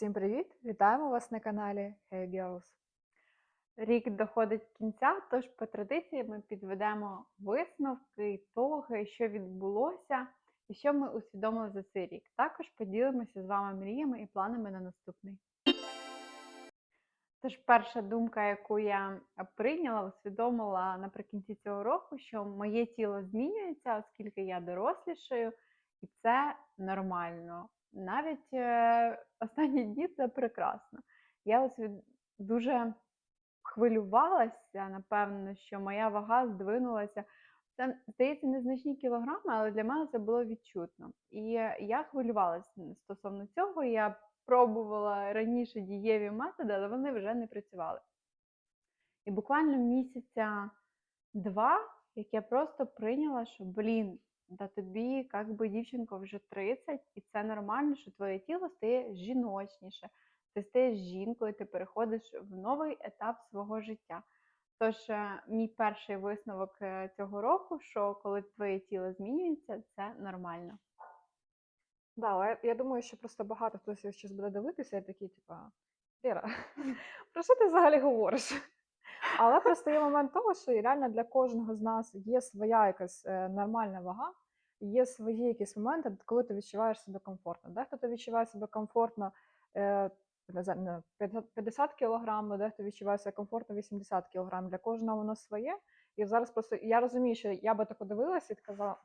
Всім привіт! Вітаємо вас на каналі Hey Girls. Рік доходить кінця, тож по традиції ми підведемо висновки, ітоги, що відбулося і що ми усвідомили за цей рік. Також поділимося з вами мріями і планами на наступний. Тож перша думка, яку я прийняла, усвідомила наприкінці цього року, що моє тіло змінюється, оскільки я дорослішаю, і це нормально. Навіть е, останні дні це прекрасно. Я ось дуже хвилювалася, напевно, що моя вага здвинулася. Це, здається, незначні кілограми, але для мене це було відчутно. І я хвилювалася стосовно цього. Я пробувала раніше дієві методи, але вони вже не працювали. І буквально місяця два, як я просто прийняла, що блін, да тобі, як би дівчинко, вже 30, і це нормально, що твоє тіло стає жіночніше. Ти стаєш жінкою, ти переходиш в новий етап свого життя. Тож, е, мій перший висновок е, цього року, що коли твоє тіло змінюється, це нормально. Да, але я думаю, що просто багато хтось зараз буде дивитися і такий, типа, Лера, про що ти взагалі говориш? Але просто є момент того, що реально для кожного з нас є своя якась е, нормальна вага, є свої якісь моменти, коли ти відчуваєш себе комфортно. Дехто ти відчуває себе комфортно е, не 50 кг, дехто відчуває себе комфортно 80 кг. Для кожного воно своє. І зараз просто я розумію, що я би так подивилася і сказала,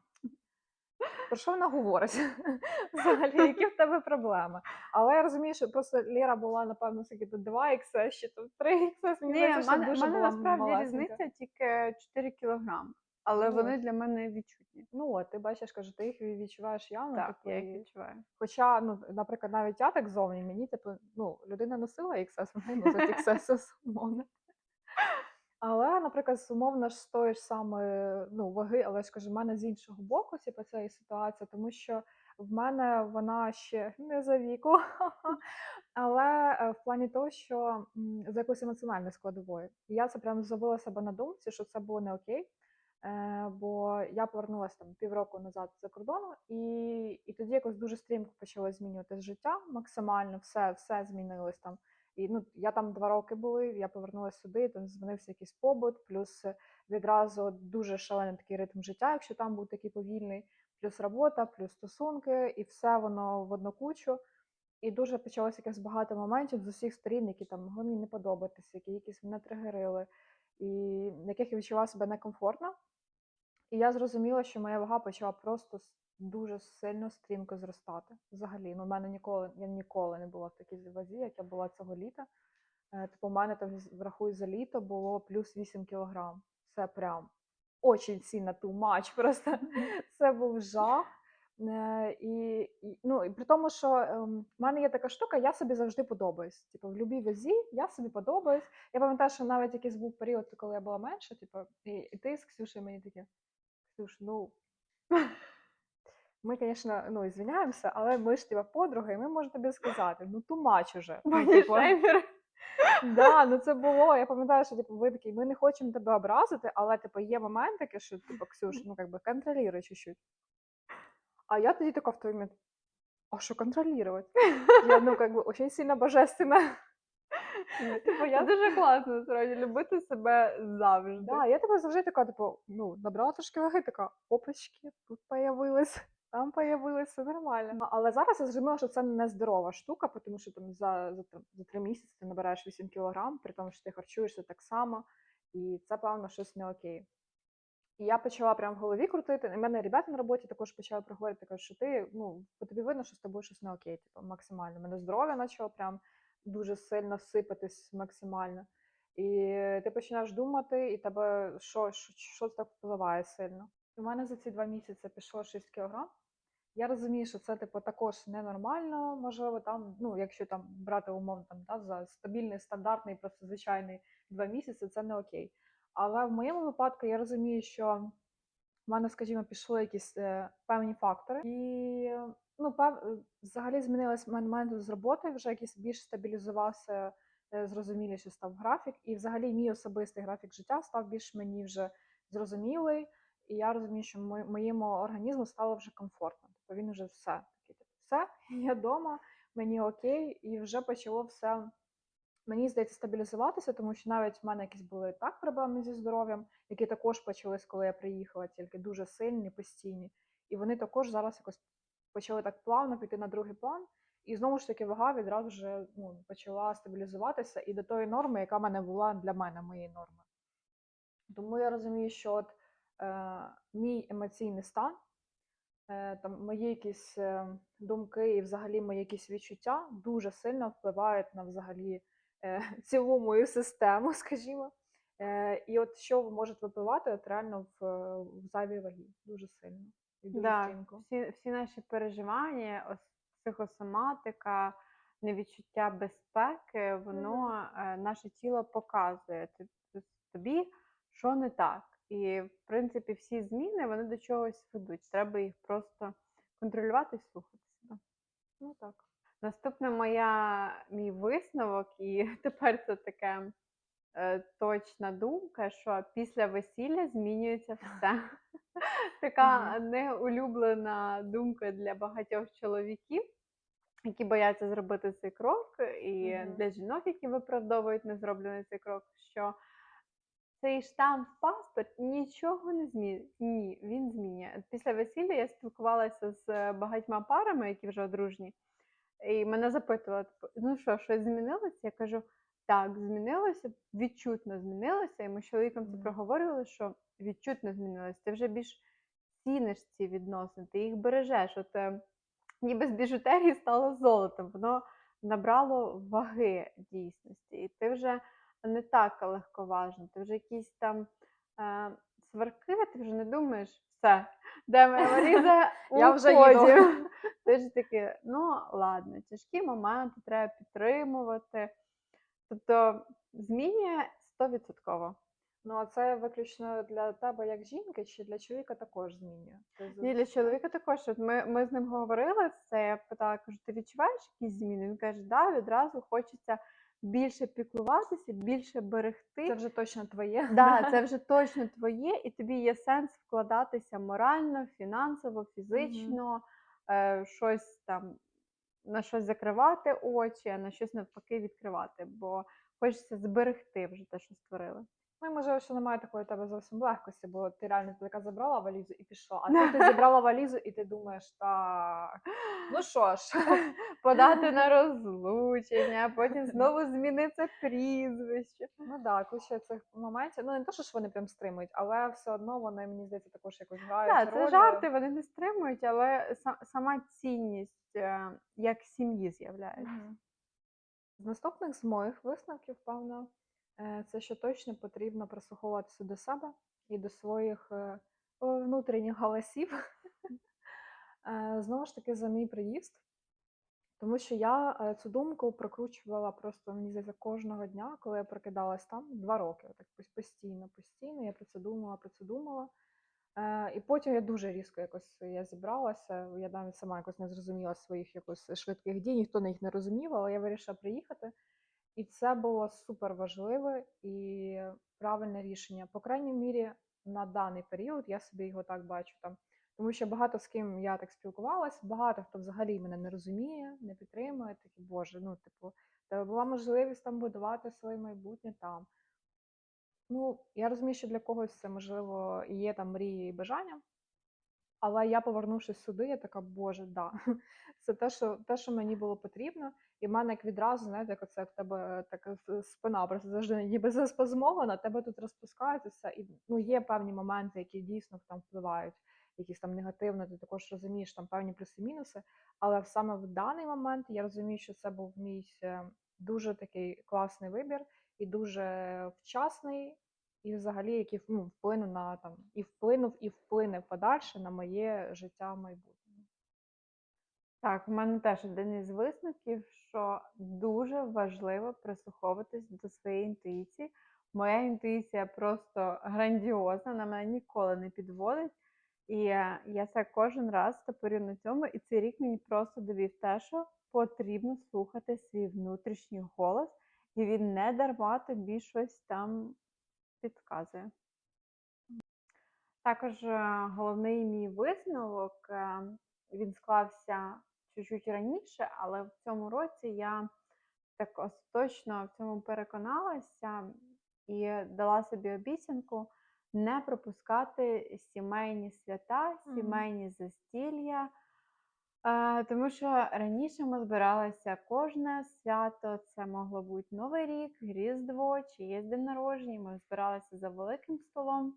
про що вона говорить? Взагалі, які в тебе проблеми? Але я розумію, що просто Лера була, напевно, скільки то 2 ікс, ще то 3 ікс. Мені Ні, в мене, мене насправді малесенька. різниця тільки 4 кілограми, але Ну, вони для мене відчутні. Ну, от, ти бачиш, кажу, ти їх відчуваєш явно. Так, типу, я їх відчуваю. Хоча, ну, наприклад, навіть я так зовні, мені, типу, ну, людина носила XS, вона й носить XS, умовно. Але, наприклад, умовно ж з тої ж самої ну, ваги, але ж кажу, в мене з іншого боку, типу, ця ситуація, тому що в мене вона ще не за віку, але е, в плані того, що за якоюсь емоціональною складовою. Я це прям зловила себе на думці, що це було не окей. Е, бо я повернулася там півроку назад за кордону, і, і тоді якось дуже стрімко почало змінюватися життя максимально, все, все змінилось там. І ну, я там два роки були, я повернулася сюди, там змінився якийсь побут, плюс е, відразу дуже шалений такий ритм життя, якщо там був такий повільний, плюс робота, плюс стосунки, і все воно в одну кучу. І дуже почалося якось багато моментів з усіх сторін, які там могли мені не подобатися, які якісь мене тригерили, і в яких я відчувала себе некомфортно. І я зрозуміла, що моя вага почала просто дуже сильно стрімко зростати. Взагалі, ну, в мене ніколи, я ніколи не була в такій вазі, як я була цього літа. Е, Типу, у мене там врахуй за літо було плюс 8 кілограм. Це прям очень сильно too much. Просто це був жах. Е, І, і, ну, і при тому, що ем, в мене є така штука, я собі завжди подобаюсь. Типу, в будь-якій вазі я собі подобаюсь. Я пам'ятаю, що навіть якийсь був період, коли я була менша, типу, і, і ти з Ксюшею мені таке. Ксюш, ну ми, звісно, ну, извиняємося, але ми ж типа подруги, і ми можемо тобі сказати, ну ту мач уже. Ну, типу, да, ну це було. Я пам'ятаю, що типу, ви такі, ми не хочемо тебе образити, але типу, є момент такий, що типу, Ксюш, ну как би контролюй чуть-чуть. А я тоді така в той момент, а що контролювати? Я, ну, как би, очень сильно божественна. Типу, Я дуже класно насправді любити себе завжди. Да, я тебе завжди така, типу, ну, набрала трошки ваги, така, опачки, тут появились, там появилось, нормально. Але зараз я зрозуміла, що це не здорова штука, тому що там за, за, за три місяці ти набираєш 8 кілограм, при тому, що ти харчуєшся так само, і це, певно, щось не окей. І я почала прям в голові крутити. І мене ребята на роботі також почали проговорити, кажуть, що ти, ну, по тобі видно, що з тобою щось не окей, типу, максимально. Мене здоров'я почало прям дуже сильно сипатись максимально. І ти починаєш думати, і тебе що, що, що так впливає сильно. У мене за ці два місяці пішло 6 кілограм. Я розумію, що це типу також ненормально, можливо, там, ну, якщо там брати умовно там, да, за стабільний, стандартний, просто звичайний два місяці, це не окей. Але в моєму випадку я розумію, що в мене, скажімо, пішли якісь е, певні фактори, і ну, пев... е, взагалі змінилась мене з роботи, вже якийсь більш стабілізувався, е, зрозуміліше став графік, і взагалі мій особистий графік життя став більш мені вже зрозумілий, і я розумію, що мо- моєму організму стало вже комфортно. Тобто він вже все типу, все, я вдома, мені окей, і вже почало все, мені здається, стабілізуватися, тому що навіть в мене якісь були так проблеми зі здоров'ям, які також почались, коли я приїхала, тільки дуже сильні, постійні. І вони також зараз якось почали так плавно піти на другий план. І знову ж таки вага відразу вже ну, почала стабілізуватися і до тої норми, яка в мене була для мене, моєї норми. Тому я розумію, що от, е, мій емоційний стан, там, мої якісь е, думки і взагалі мої якісь відчуття дуже сильно впливають на взагалі е, цілу мою систему, скажімо. Е, і от що можуть випливати от реально в, е, в зайвій вагі дуже сильно і дуже Да, стрімко. всі, всі наші переживання, ось психосоматика, невідчуття безпеки, воно е, наше тіло показує тобі, що не так. І, в принципі, всі зміни вони до чогось ведуть. Треба їх просто контролювати і слухати себе. Ну так. Наступна моя мій висновок, і тепер це таке е, точна думка, що після весілля змінюється все. Така неулюблена думка для багатьох чоловіків, які бояться зробити цей крок, і для жінок, які виправдовують незроблений цей крок, що цей штамп в паспорт нічого не змінює. Ні, він змінює. Після весілля я спілкувалася з е, багатьма парами, які вже одружні, і мене запитували, типу, ну що, щось змінилося? Я кажу, так, змінилося, відчутно змінилося. І ми з чоловіком це проговорювали, що відчутно змінилося. Ти вже більш ціниш ці відносини, ти їх бережеш. От е, ніби з біжутерії стало золотом, воно набрало ваги дійсності. І ти вже не так легковажно, ти вже якісь там е, сварки, ти вже не думаєш, все, де моя валіза? Я вже їду. Ти ж таки, ну ладно, тяжкі моменти треба підтримувати. Тобто змінює 100%. Ну, а це виключно для тебе як жінки, чи для чоловіка також змінює? Ні, для чоловіка також. От ми, ми з ним говорили це. Я питала, кажу, ти відчуваєш якісь зміни? Він каже, да, відразу хочеться більше піклуватися, більше берегти. Це вже точно твоє. Да, це вже точно твоє, і тобі є сенс вкладатися морально, фінансово, фізично, е, щось там на щось закривати очі, а на щось навпаки відкривати, бо хочеться зберегти вже те, що створили. Ну, і можливо, що немає такої тебе зовсім легкості, бо ти реально така забрала валізу і пішла. А тут ти зібрала валізу, і ти думаєш, так, ну що ж, Подати на розлучення, потім знову змінити прізвище. ну так, куча цих моментів. Ну, не то, що ж вони прям стримують, але все одно вони, мені здається, також якось грають. Так, це роль. жарти, вони не стримують, але са- сама цінність е, як сім'ї з'являється. З наступних з моїх висновків, певно, це що точно потрібно прислуховуватися до себе і до своїх е, внутрішніх голосів. Е, Знову ж таки, за мій приїзд, тому що я е, цю думку прокручувала просто мені здається кожного дня, коли я прокидалась там два роки. Так постійно, постійно. Я про це думала, про це думала. Е, і потім я дуже різко якось я зібралася. Я навіть сама якось не зрозуміла своїх якось швидких дій, ніхто на їх не розумів, але я вирішила приїхати. І це було супер важливе і правильне рішення. По крайній мірі, на даний період я собі його так бачу там. Тому що багато з ким я так спілкувалася, багато хто взагалі мене не розуміє, не підтримує. Такі, боже, ну, типу, тебе була можливість там будувати своє майбутнє там. Ну, я розумію, що для когось це можливо і є там мрії і бажання. Але я, повернувшись сюди, я така, боже, да, це те, що те, що мені було потрібно. І в мене як відразу, знаєте, як оце в тебе така спина просто завжди ніби заспазмована, тебе тут розпускається. І ну, є певні моменти, які дійсно там впливають, якісь там негативно, ти також розумієш там певні плюси-мінуси. Але саме в даний момент я розумію, що це був мій е, дуже такий класний вибір і дуже вчасний, і взагалі, який ну, вплинув на там і вплинув, і вплине подальше на моє життя в майбутньому. Так, у мене теж один із висновків, що дуже важливо прислуховуватись до своєї інтуїції. Моя інтуїція просто грандіозна, вона мене ніколи не підводить. І я це кожен раз тепер на цьому, і цей рік мені просто довів те, що потрібно слухати свій внутрішній голос, і він не дарма тобі щось там підказує. Також е, головний мій висновок е, він склався чуть-чуть раніше, але в цьому році я так остаточно в цьому переконалася і дала собі обіцянку не пропускати сімейні свята, сімейні застілля. Е, Тому що раніше ми збиралися кожне свято, це могло бути Новий рік, Різдво, чиєсь день народження. Ми збиралися за великим столом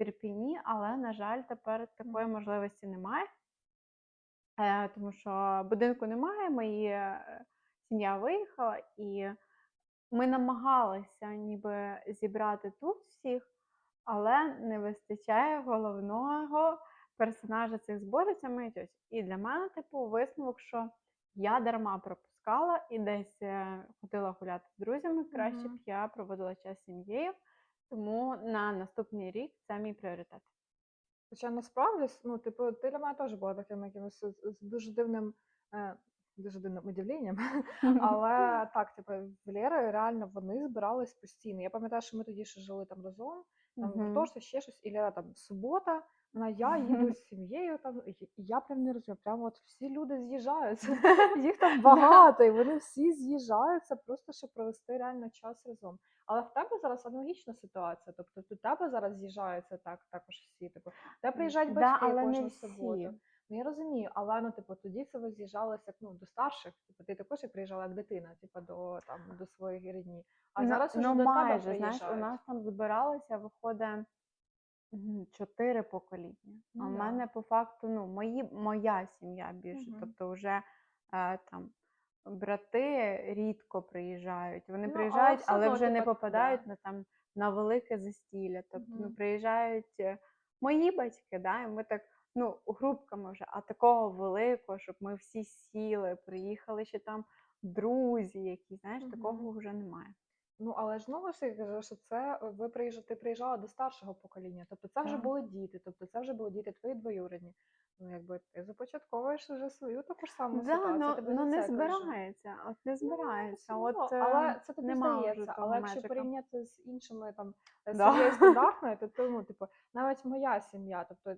в Ірпіні, але, на жаль, тепер такої можливості немає. Е, Тому що будинку немає, мої е, сім'я виїхала, і ми намагалися ніби зібрати тут всіх, але не вистачає головного персонажа цих зборів це моя тьотя. І для мене, типу, висновок, що я дарма пропускала і десь е, ходила гуляти з друзями. Краще б я проводила час з сім'єю. Тому на наступний рік це мій пріоритет. Хоча насправді, ну, типу, ти для мене теж була таким якимось з дуже дивним, е, дуже дивним удивленням. Але так, типу, в Лєри реально вони збирались постійно. Я пам'ятаю, що ми тоді ще жили там разом, там Мгм. гуртожиток, ще щось, і Лєра там субота, вона я їду з сім'єю там, і я прям не розумію, прямо от всі люди з'їжджаються. Їх там багато, і вони всі з'їжджаються просто, щоб провести реально час разом. Але в тебе зараз аналогічна ситуація. Тобто до тебе зараз з'їжджаються так, також всі. Типу, де приїжджають Да, батьки але не кожну всі. суботу. Ну я розумію, але ну, типу, тоді це ви з'їжджалися ну до старших. Типу, ти також як приїжджала як дитина, типу, до там до своїх рідні. А Ну- зараз уже ну, до майже, тебе знаєш, у нас там збиралося, виходить чотири покоління. А Ну в да. мене по факту, ну, мої, моя сім'я більше. Мгм. Тобто, вже е, там брати рідко приїжджають. Вони Ну, приїжджають, все але вже не типу, да. попадають на там на велике застілля. Тобто, ну, приїжджають е, мої батьки, да, і ми так. Ну, групками вже, а такого великого, щоб ми всі сіли, приїхали ще там друзі, які, знаєш, Мгм. такого вже немає. Ну, але ж знову ж таки кажу, що це ви приїжджали, ти приїжджала до старшого покоління. Тобто це вже були діти, тобто це вже були діти твої двоюрідні. Ну, якби ти започатковуєш вже свою таку ж саму Да, ситуацію. ну, тебе ну не збирається, от не Ну, збирається. Ну, От, але це тобі здається. Але якщо меджика. порівняти з іншими там е, Да. сім'єю стандартною, то, ну, типу, навіть моя сім'я, тобто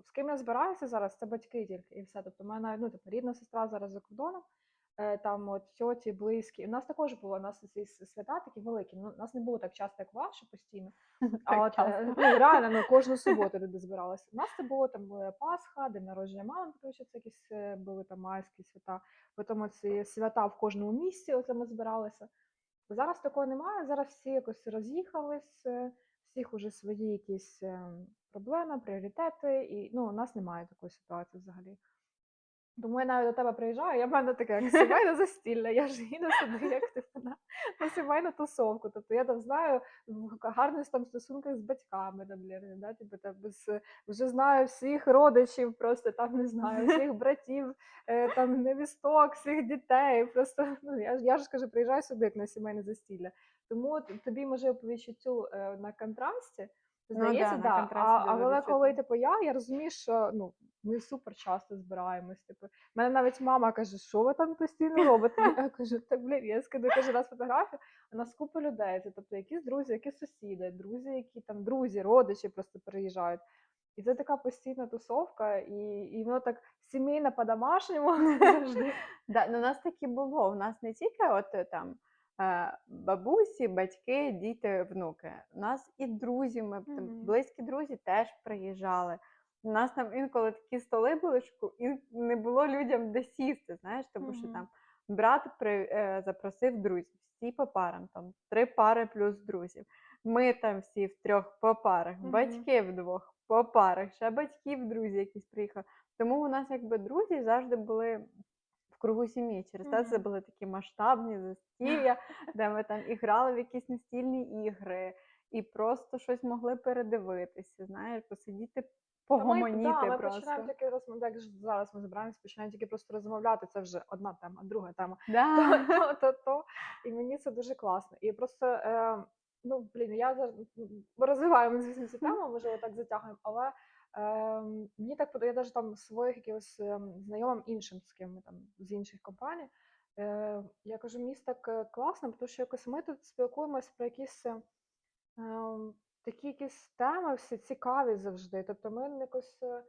з ким я збираюся зараз, це батьки тільки і все. Тобто, моя навіть ну, типу, рідна сестра зараз за кордоном. Е, Там от тьоті, близькі. У нас також було у нас ці свята такі великі. Ну, у нас не було так часто, як ваше постійно. А от е, ну, реально ну, кожну суботу люди збиралися. У нас це було там е, Пасха, день народження мами, тому що це якісь були там майські свята. Потім ці свята в кожному місці, оце ми збиралися. Зараз такого немає. Зараз всі якось роз'їхались, всіх уже свої якісь е, проблеми, пріоритети, і ну, у нас немає такої ситуації взагалі. Тому я навіть до тебе приїжджаю, я в мене таке як сімейне застілля, я ж їду сюди, як типу, на, на сімейну тусовку. Тобто я там знаю в гарних там стосунках з батьками, там, да? типу, там, без, вже знаю всіх родичів, просто там не знаю, всіх братів, е, там невісток, всіх дітей. Просто ну, я, ж- я ж кажу, приїжджаю сюди як на сімейне застілля. Тому тобі може по відчуттю е, на контрасті. Ну Здається, да, да. контрасті А, але коли типу я, я розумію, що ну ми супер часто збираємось. Типу, мене навіть мама каже, що ви там постійно робите? Я кажу, та блін, я скидаю кожен раз фотографію. У нас купа людей. Це тобто якісь друзі, які сусіди, друзі, які там друзі, родичі просто приїжджають. І це така постійна тусовка, і, і воно так сімейно по-домашньому завжди. Да, ну, у нас так і було. У нас не тільки от е, там бабусі, батьки, діти, внуки. У нас і друзі, ми там, близькі друзі теж приїжджали. У нас там інколи такі столи були, що і не було людям де сісти, знаєш, тому що там брат при, е, запросив друзів, всі по парам, там три пари плюс друзів. Ми там всі в трьох по парах, батьки вдвох по парах, ще батьків, друзі якісь приїхали. Тому у нас якби друзі завжди були кругу сім'ї. Через те це були такі масштабні застілля, де ми там і грали в якісь настільні ігри, і просто щось могли передивитися, знаєш, посидіти, Та ми, погомоніти да, ми просто. починаємо тільки розмовляти, як ж зараз ми збираємося, починаємо тільки просто розмовляти. Це вже одна тема, друга тема. Да. то, то, то, то. І мені це дуже класно. І просто, е, ну, блін, я зараз м, ми розвиваємо звісно цю тему, можливо, так затягуємо, але мені так подає, я навіть там своїх якихось е, знайомим іншим, з ким там з інших компаній. Е, я кажу, мені так е, класно, тому що якось ми тут спілкуємось про якісь. е, ем, Такі якісь теми всі цікаві завжди. Тобто ми якось е,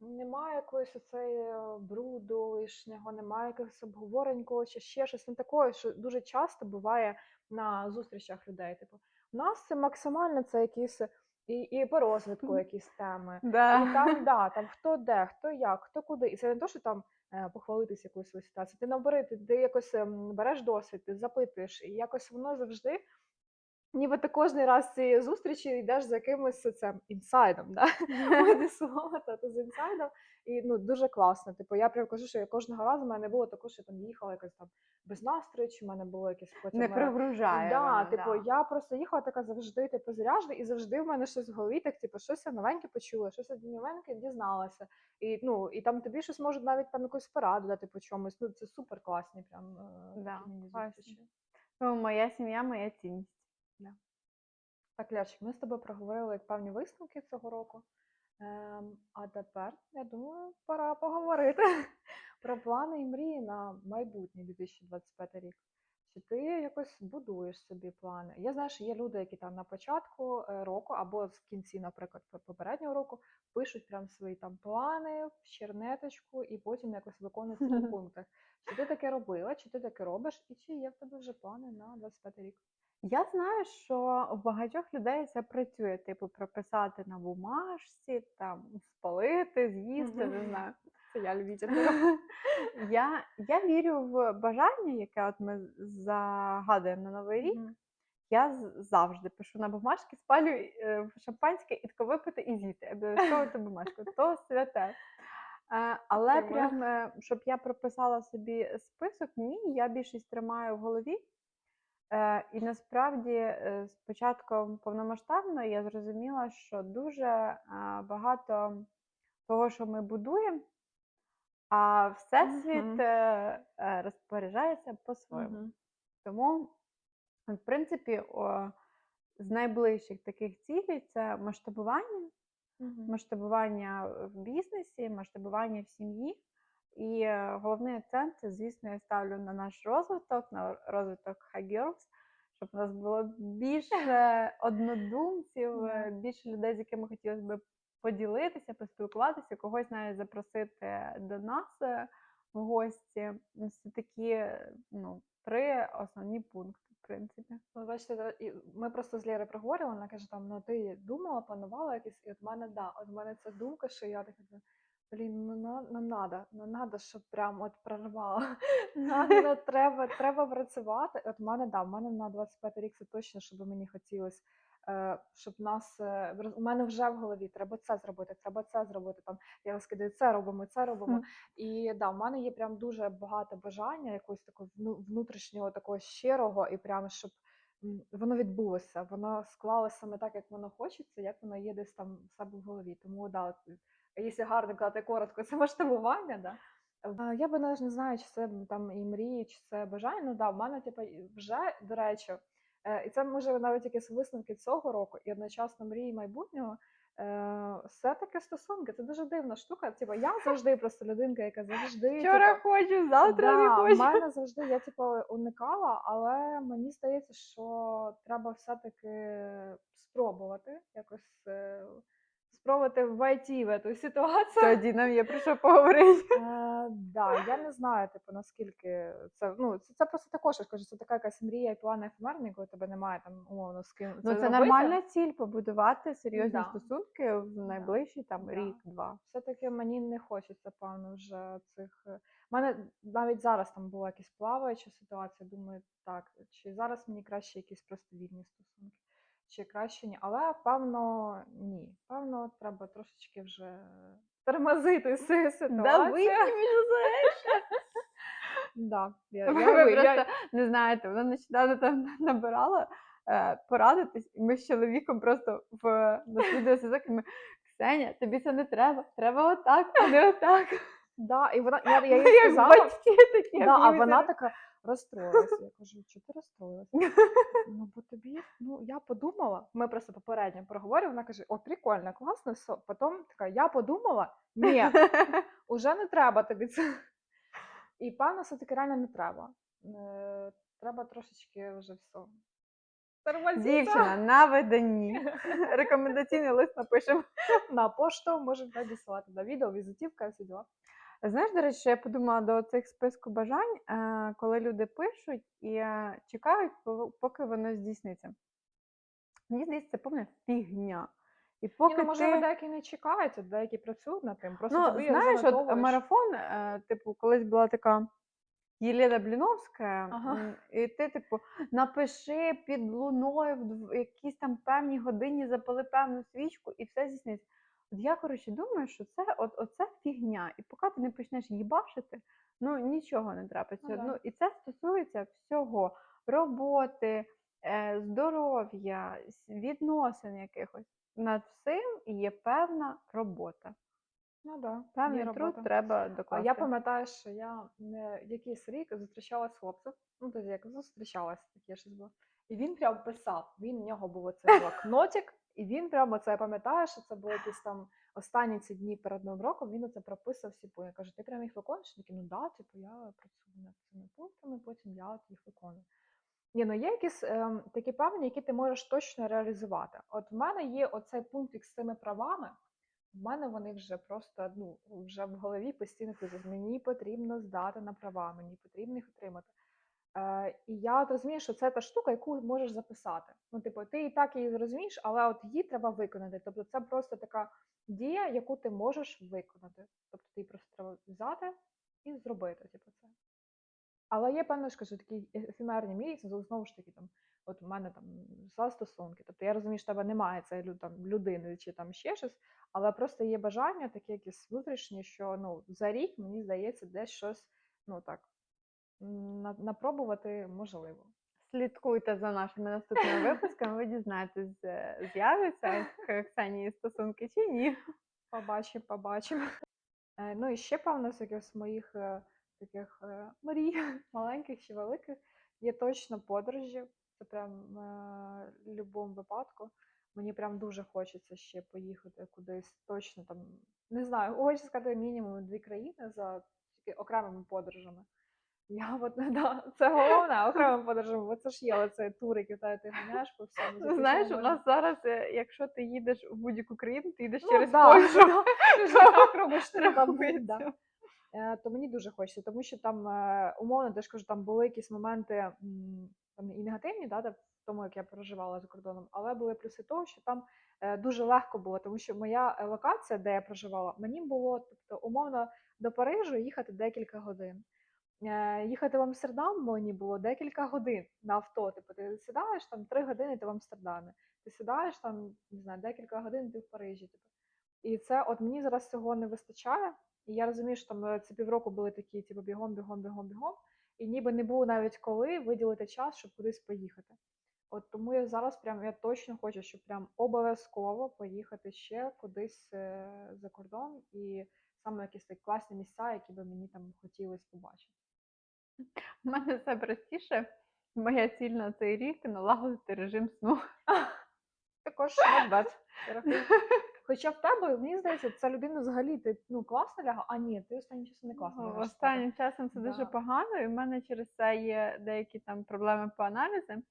Немає якоїсь оцеї е, бруду лишнього, немає якихось обговорень когось чи ще щось. Не такое, що дуже часто буває на зустрічах людей. Типу, у нас це максимально це якісь і, і по розвитку якісь теми. Да. І там, да, там хто де, хто як, хто куди. І це не то, що там е, похвалитись якоюсь ситуацією. Ти набери, ти, ти якось ем, береш досвід, ти запитуєш, і якось воно завжди. Ніби ти кожен раз цієї зустрічі йдеш за якимось цим інсайдом, да? моє слово, та ти з інсайдом. І ну дуже класно. Типу, я прям кажу, що я кожного разу в мене було такого, що там їхала якось там без настрою, чи в мене було якесь потім. Не е, прогружає. Да, типу, да. я просто їхала така завжди типу, заряджена, і завжди в мене щось в голові, так, типу, щось я новеньке почула, щось я новеньке дізналася. І, ну, і там тобі щось можуть навіть там якусь пораду дати по чомусь. Ну, це супер класні прям е, Да, класні. зустрічі. Ну, моя сім'я, моя цінність. Так, Лярчик, ми з тобою проговорили певні висновки цього року. Ем, а тепер, я думаю, пора поговорити про плани і мрії на майбутній 2025 рік. Чи ти якось будуєш собі плани? Я знаю, що є люди, які там на початку е, року або в кінці, наприклад, попереднього року пишуть прям свої там плани в чернеточку і потім якось виконують по пунктах. Чи ти таке робила, чи ти таке робиш, і чи є в тебе вже плани на 25 рік? Я знаю, що у багатьох людей це працює, типу, прописати на бумажці, там спалити, з'їсти, не знаю. Це я любитель. Я, я вірю в бажання, яке от ми загадуємо на новий рік. Я завжди пишу на бумажки, спалю е, шампанське і тако випити і з'їсти. Обов'язково ту бумажку. То святе. Е, Але прям, е, щоб я прописала собі список, ні, я більшість тримаю в голові. Е, І насправді е, з початком повномасштабної я зрозуміла, що дуже е, багато того, що ми будуємо, а всесвіт е, е, розпоряджається по-своєму. Мгм. Тому, в принципі, о, з найближчих таких цілей це масштабування, Мгм. масштабування в бізнесі, масштабування в сім'ї. І е, головний акцент, звісно, я ставлю на наш розвиток, на розвиток Girls, щоб у нас було більше однодумців, більше людей, з якими хотілося б поділитися, поспілкуватися, когось навіть запросити до нас е, в гості. Це такі ну, три основні пункти, в принципі. Ну, бачите, ми просто з Лєрою проговорювали, вона каже, там, ну ти думала, планувала якісь, і от в мене, да, от в мене ця думка, що я думаю, блін, ну, на, ну надо, ну надо, щоб прям от прорвало. Надо, ну, треба, треба працювати. От в мене, да, в мене на 25 рік це точно, щоб мені хотілося, е, щоб нас, е, у мене вже в голові, треба це зробити, треба це зробити, там, я розкидаю, це робимо, це робимо. Мгм. І да, в мене є прям дуже багато бажання, якогось такого вну- внутрішнього, такого щирого, і прямо щоб воно відбулося, воно склалося саме так, як воно хочеться, як воно є десь там в себе в голові. Тому да, якщо гарно казати коротко, це масштабування, да. Я би навіть не знаю, чи це там і мрії, чи це бажання. Ну да, в мене типу, вже, до речі, е, і це може навіть якісь висновки цього року, і одночасно мрії майбутнього. Е, все-таки стосунки, це дуже дивна штука. Типу, я завжди просто людинка, яка завжди Вчора типу, хочу, завтра не хочу. в мене завжди я типу уникала, але мені здається, що треба все-таки спробувати якось е, спробувати войти в цю ситуацію. Тоді нам є про що поговорити. Е, да, я не знаю, типу, наскільки це ну це, це просто також я кажу, це така якась мрія і план ефемерний, коли тебе немає там умовно з ким Ну, це робити. нормальна ціль побудувати серйозні Да. стосунки в найближчий там Да. рік-два. все-таки мені не хочеться, певно, вже цих. е, У мене навіть зараз там була якась плаваюча ситуація. Думаю, так, чи зараз мені краще якісь просто вільні стосунки, чи краще ні. Але певно, ні. Певно, треба трошечки вже тормозити Да ситуацію. за Да, я, Ви я, ви- я, просто не знаєте, вона нещодавно там набирала е, порадитись, і ми з чоловіком просто в відеозв'язок, і ми Ксеня, тобі це не треба, треба отак, а не отак. да, і вона, я, я їй Як сказала, батьки такі. Да, а вона така розстроїлася. Я кажу, що ти розстроїлася? Ну, бо тобі, ну я подумала. Ми просто попередньо проговорювали, вона каже: О, прикольно, класно, все. Потім така, я подумала, ні, уже не треба тобі це. І певно, все-таки реально не треба. Е, Треба трошечки вже все. Нормальзіця. Дівчина на виданні. Рекомендаційний лист напишемо. на пошту можуть надіслати на відео, візитівка, всі діла. Знаєш, до речі, я подумала до цих списку бажань, е, коли люди пишуть і е, чекають, поки воно здійсниться. Мені здається, це повна фігня. І Ні, поки ну, можливо, ти... деякі не чекають, деякі працюють над тим. Просто Ну, тобі знаєш, от марафон, е, типу, колись була така Єлена Бліновська, Ага. і ти, типу, напиши під луною в якійсь там певній годині, запали певну свічку, і все здійсниться. Я, коротше, думаю, що це от, оце фігня. І поки ти не почнеш їбашити, ну нічого не трапиться. Ну да. Ну, і це стосується всього роботи, е, здоров'я, відносин якихось. Над всім є певна робота. Ну, да, Певний труд робота. треба А я пам'ятаю, що я не якийсь рік зустрічалась з хлопцем. Ну, тоді як зустрічалась, таке щось було. І він прям писав. Він у нього був оцей блокнотик, і він прямо це я пам'ятаю, що це були якісь там останні ці дні перед новим роком. Він оце прописав всі пункти. Я кажу, ти прям їх виконуєш? Він такий, ну да, типу, я працюю над цими пунктами, потім я от їх виконую. Ні, ну є якісь ем, такі певні, які ти можеш точно реалізувати. От в мене є оцей пунктик з цими правами. В мене вони вже просто ну, вже в голові постійно. Мені потрібно здати на права, мені потрібно їх отримати. Е, і я от розумію, що це та штука, яку можеш записати. Ну, типу, ти і так її зрозумієш, але от її треба виконати. Тобто це просто така дія, яку ти можеш виконати. Тобто ти її просто треба взяти і зробити, типу, це. Але є певно, що такі ефемерні місяці, знову ж таки, там, от в мене там за стосунки. Тобто я розумію, що тебе немає цієї там, людини чи там ще щось, але просто є бажання таке якісь внутрішні, що ну, за рік, мені здається, десь щось ну так, напробувати можливо. Слідкуйте за нашими наступними випусками, ви дізнаєтесь, е, з'являться в Ксенії стосунки чи ні. Побачимо, побачимо. Е, Ну і ще певно з якихось моїх е, таких е, мрій, маленьких чи великих, є точно подорожі. Це прям е, в будь-якому випадку. Мені прям дуже хочеться ще поїхати кудись точно там. Не знаю, хочу сказати мінімум дві країни за тільки окремими подорожами. Я от да, це головне окремими подорожами, бо це ж є оцей тур, який тебе ти ганяєш по всьому. Ну, знаєш, у нас зараз, е, якщо ти їдеш в будь-яку країну, ти йдеш Ну, через да, Польщу. да. Так робиш, там, да. Е, То мені дуже хочеться, тому що там е, умовно, я ж кажу, там були якісь моменти там і негативні, да, в тому, як я проживала за кордоном, але були плюси того, що там дуже легко було, тому що моя локація, де я проживала, мені було тобто, умовно до Парижу їхати декілька годин. Е, Їхати в Амстердам мені було декілька годин на авто. Типу, ти сідаєш там три години, ти в Амстердамі. Ти сідаєш там, не знаю, декілька годин ти в Парижі. Типу. І це от мені зараз цього не вистачає. І я розумію, що там е, ці півроку були такі, типу, бігом, бігом, бігом, бігом. І ніби не було навіть коли виділити час, щоб кудись поїхати. От тому я зараз прям я точно хочу, щоб прям обов'язково поїхати ще кудись е, за кордон і саме якісь такі класні місця, які би мені там хотілося побачити. У мене все простіше. Моя ціль на цей рік налагодити режим сну. Також not bad. Хоча в тебе, мені здається, ця людина взагалі ти ну класно лягла, а ні, ти останнім часом не класно Ну. Останнім часом це дуже погано, і в мене через це є деякі там проблеми по аналізам.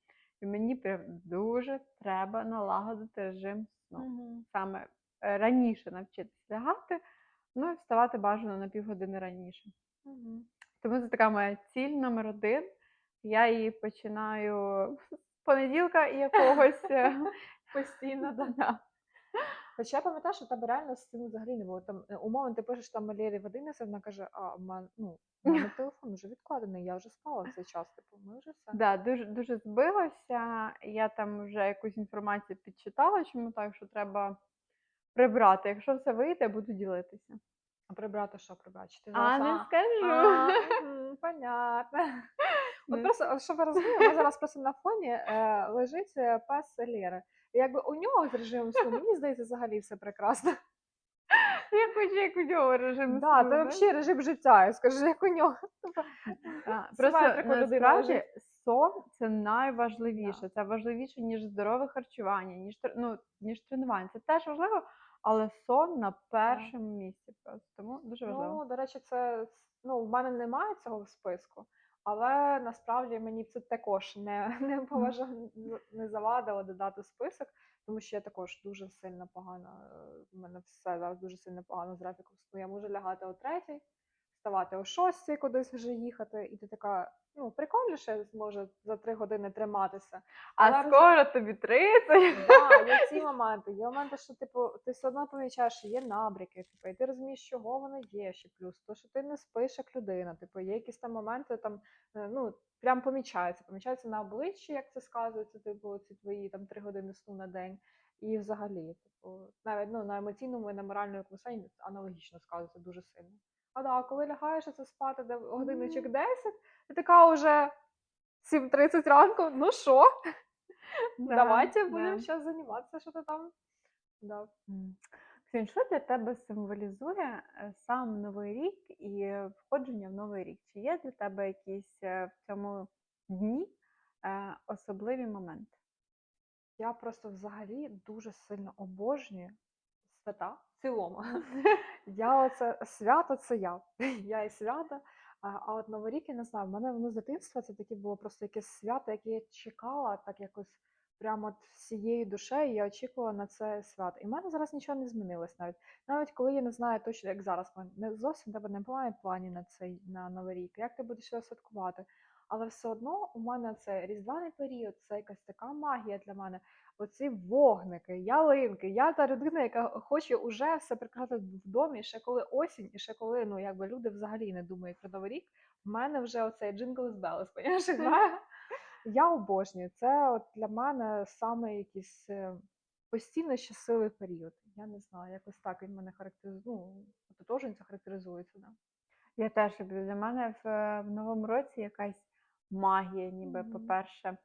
І мені прям дуже треба налагодити режим сну. Мгм. Саме е, раніше навчитися лягати, ну і вставати бажано на півгодини раніше. Мгм. Тому це така моя ціль номер один. Я її починаю з понеділка і якогось е, Постійно, да. да. Хоча я пам'ятаю, що тебе реально з цим взагалі не було. Там е, умовно, ти пишеш там Лєрі в 11, вона каже, а в мене, ну, мене телефон вже відкладений, я вже спала в цей час, типу, ми вже все. Да, дуже дуже збилася. Я там вже якусь інформацію підчитала, чому так, що треба прибрати. Якщо все вийде, я буду ділитися. А прибрати що прибрати? Чи ти А не скажу. А, понятно. От просто, щоб ви розуміли, у нас зараз просто на фоні е, лежить е, пес Лєри. І якби у нього з режимом сну, мені здається, взагалі все прекрасно. Я хочу, як у нього режим. Да, сну, це взагалі режим життя, я скажу, як у нього. Типу, А, Просто насправді сон це найважливіше. Це важливіше, ніж здорове харчування, ніж ну, ніж тренування. Це теж важливо, але сон на першому місці просто. Тому дуже важливо. Ну, до речі, це ну, в мене немає цього в списку, Але насправді мені це також не, не поважа не завадило додати список, тому що я також дуже сильно погано. е, В мене все зараз дуже сильно погано з графіком сну. Я можу лягати о третій, вставати о шостій, кудись вже їхати, і ти така, ну прикольніше зможе за три години триматися. А Але скоро тобі 30. Да, є ці моменти. Є моменти, що типу, ти все одно помічаєш, що є набряки, типу, і ти розумієш, чого воно є ще плюс. То, що ти не спиш як людина. Типу, є якісь там моменти, там, е, ну, прям помічаються. Помічаються на обличчі, як це сказується, типу, ці твої там три години сну на день. І взагалі, типу, навіть ну, на емоційному і на моральному плані аналогічно сказується дуже сильно. А да, коли лягаєш це спати де годиночок 10, ти така вже 7.30 ранку, ну що? Да, Давайте да. будемо зараз займатися, що то там. Да. Ксюнь, що для тебе символізує е, сам Новий рік і входження в Новий рік? Чи є для тебе якісь е, в цьому дні е, особливі моменти? Я просто взагалі дуже сильно обожнюю свята в цілому. Я оце свято це я. Я і свято. А, от Новий рік, я не знаю, в мене воно з дитинства це таке було просто якесь свято, яке я чекала так якось прямо от всією душею. Я очікувала на це свято. І в мене зараз нічого не змінилось навіть. Навіть коли я не знаю точно, як зараз не зовсім тебе немає планів на цей на Новий рік, як ти будеш його святкувати. Але все одно у мене це різдвяний період, це якась така магія для мене. Оці вогники, ялинки. Я та людина, яка хоче уже все прикрасити в домі, ще коли осінь, і ще коли ну якби люди взагалі не думають про новий рік. В мене вже оцей джингл з понімаєш, грає. Я обожнюю. Це от для мене саме якийсь е, постійно щасливий період. Я не знаю, якось так він мене характеризує. Ну, ототожнюється, характеризується. Да. Я теж люблю. Для мене в, е, в новому році якась магія, ніби, Мгм. по-перше.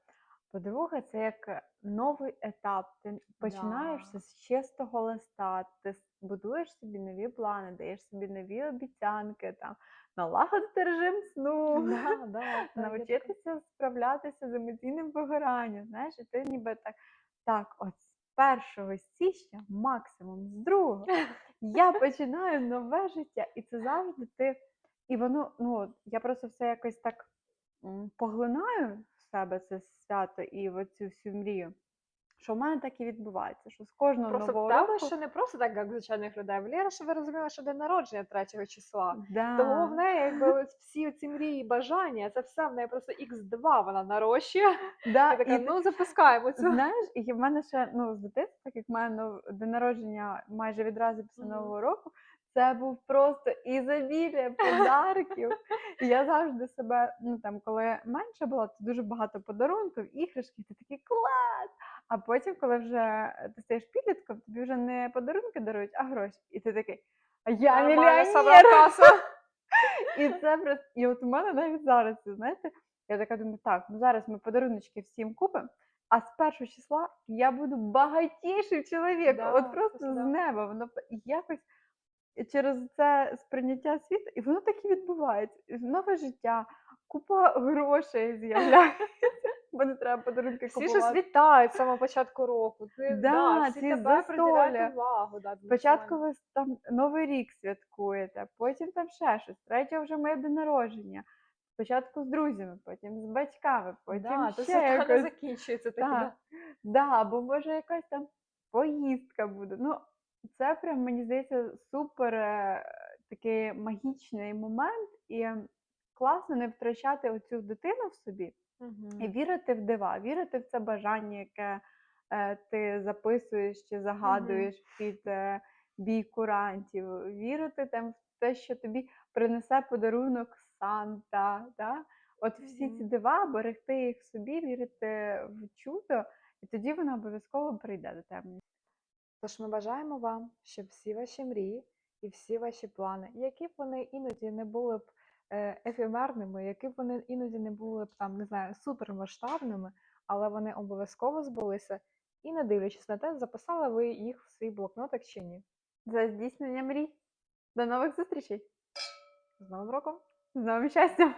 По-друге, це як новий етап. Ти починаєш Да. з чистого листа, ти будуєш собі нові плани, даєш собі нові обіцянки, там, налагодити режим сну, Да, да, навчитися справлятися з емоційним вигоранням. Знаєш, і ти ніби так, так, от з першого січня, максимум з другого, я починаю нове життя, і це завжди ти. І воно, ну, я просто все якось так поглинаю себе це свято і в цю всю мрію, що в мене так і відбувається, що з кожного Просто нового року. ще не просто так, як звичайних людей. В Лєри, що ви розуміли, що день народження 3 числа. Да. Тому в неї якби ось всі ці мрії, бажання, це все в неї просто х2 вона нарощує. да, І така, і ну запускаємо цю. Знаєш, і в мене ще ну, з дитинства, так як в мене день народження майже відразу після Мгм. Нового року, це був просто ізобілія подарків. І я завжди себе, ну там, коли менше була, то дуже багато подарунків, іграшки, ти такий клас. А потім, коли вже ти стаєш підлітком, тобі вже не подарунки дарують, а гроші. І ти такий, а я мільйонер! І це просто, і от у мене навіть зараз, знаєте, я така думаю, так, ну зараз ми подаруночки всім купимо, а з першого числа я буду багатіший чоловік. Да, от просто з неба. Воно п- і через це сприйняття світу, і воно так і відбувається. І Нове життя, купа грошей з'являється, бо не треба подарунки Всі купувати. щось вітають з самого початку року. Ти, Да, да, всі тебе приділяють увагу. Да, Спочатку ви там Новий рік святкуєте, потім там ще щось, третього вже моє день народження. Спочатку з друзями, потім з батьками, потім да, ще не якось. закінчується. Такі, Так. да. Да, або може якась там поїздка буде. Ну, це прям, мені здається, супер е, такий магічний момент, і класно не втрачати оцю дитину в собі і вірити в дива, вірити в це бажання, яке е, ти записуєш чи загадуєш під е, бій курантів, вірити там в те, що тобі принесе подарунок Санта. Да? От всі ці дива, берегти їх в собі, вірити в чудо, і тоді воно обов'язково прийде до тебе. Тож ми бажаємо вам, щоб всі ваші мрії і всі ваші плани, які б вони іноді не були б е, ефемерними, які б вони іноді не були б там, не знаю, супермасштабними, але вони обов'язково збулися. І не дивлячись на те, записали ви їх в свій блокнотик чи ні. За здійснення мрій. До нових зустрічей! З Новим роком! З новим щастям!